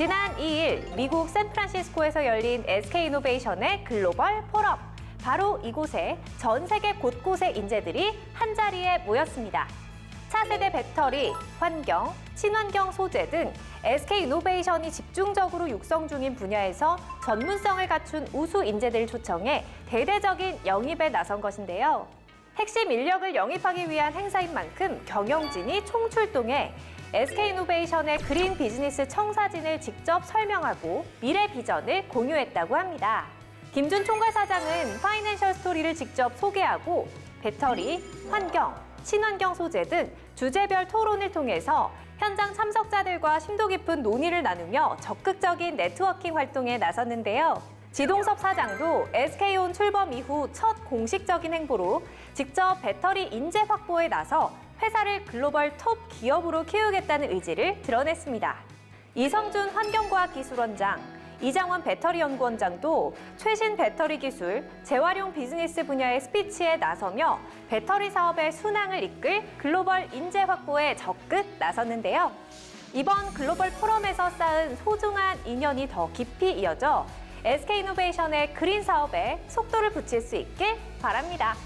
지난 2일 미국 샌프란시스코에서 열린 SK이노베이션의 글로벌 포럼. 바로 이곳에 전 세계 곳곳의 인재들이 한자리에 모였습니다. 차세대 배터리, 환경, 친환경 소재 등 SK이노베이션이 집중적으로 육성 중인 분야에서 전문성을 갖춘 우수 인재들을 초청해 대대적인 영입에 나선 것인데요. 핵심 인력을 영입하기 위한 행사인 만큼 경영진이 총출동해 SK이노베이션의 그린 비즈니스 청사진을 직접 설명하고 미래 비전을 공유했다고 합니다. 김준 총괄 사장은 파이낸셜 스토리를 직접 소개하고 배터리, 환경, 친환경 소재 등 주제별 토론을 통해서 현장 참석자들과 심도 깊은 논의를 나누며 적극적인 네트워킹 활동에 나섰는데요. 지동섭 사장도 SK온 출범 이후 첫 공식적인 행보로 직접 배터리 인재 확보에 나서 회사를 글로벌 톱 기업으로 키우겠다는 의지를 드러냈습니다. 이성준 환경과학기술원장, 이장원 배터리 연구원장도 최신 배터리 기술, 재활용 비즈니스 분야의 스피치에 나서며 배터리 사업의 순항을 이끌 글로벌 인재 확보에 적극 나섰는데요. 이번 글로벌 포럼에서 쌓은 소중한 인연이 더 깊이 이어져 SK이노베이션의 그린 사업에 속도를 붙일 수 있길 바랍니다.